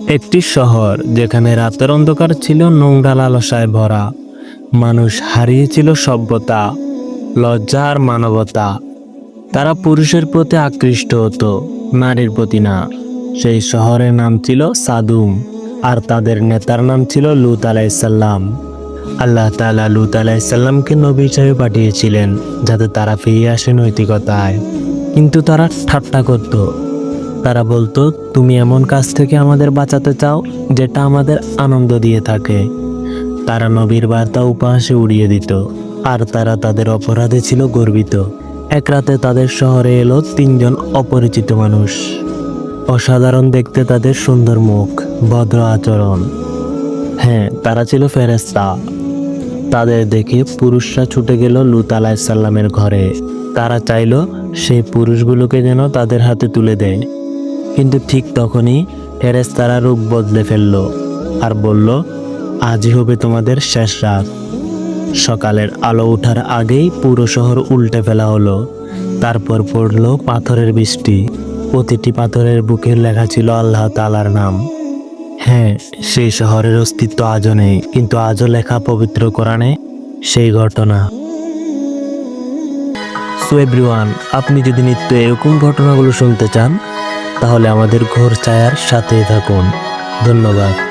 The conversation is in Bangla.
একটি শহর যেখানে রাতের অন্ধকার ছিল নোংরা লালসায় ভরা। মানুষ হারিয়েছিল সভ্যতা, লজ্জা আর মানবতা। তারা পুরুষের প্রতি আকৃষ্ট হতো, নারীর প্রতি না। সেই শহরের নাম ছিল সাদুম, আর তাদের নেতার নাম ছিল লুত আলাইসাল্লাম। আল্লাহ তাআলা লুত আলাইসাল্লামকে নবী হিসাবে পাঠিয়েছিলেন, যাতে তারা ফিরে আসে নৈতিকতায়। কিন্তু তারা ঠাট্টা করত। তারা বলতো, তুমি এমন কাজ থেকে আমাদের বাঁচাতে চাও যেটা আমাদের আনন্দ দিয়ে থাকে। তারা নবীর বার্তা উপহাসে উড়িয়ে দিত, আর তারা তাদের অপরাধে ছিল গর্বিত। এক রাতে তাদের শহরে এলো তিনজন অপরিচিত মানুষ। অসাধারণ দেখতে তাদের সুন্দর মুখ, ভদ্র আচরণ। হ্যাঁ তারা ছিল ফেরেস্তা তাদের দেখে পুরুষরা ছুটে গেল লুত আলাহিসাল্লামের ঘরে। তারা চাইল সেই পুরুষগুলোকে যেন তাদের হাতে তুলে দেয়। কিন্তু ঠিক তখনই ফেরেস তারা রূপ বদলে ফেলল আর বলল, আজই হবে তোমাদের শেষ রাত। সকালের আলো ওঠার আগেই পুরো শহর উল্টে ফেলা হলো। তারপর পড়ল পাথরের বৃষ্টি। প্রতিটি পাথরের বুকে লেখা ছিল আল্লাহ তালার নাম। হ্যাঁ সেই শহরের অস্তিত্ব আজও নেই, কিন্তু আজও লেখা পবিত্র কোরআনে সেই ঘটনা। সো এভরিওয়ান আপনি যদি নিত্য এরকম ঘটনাগুলো শুনতে চান তাহলে আমাদের ঘোর ছায়ার সাথে থাকুন। ধন্যবাদ।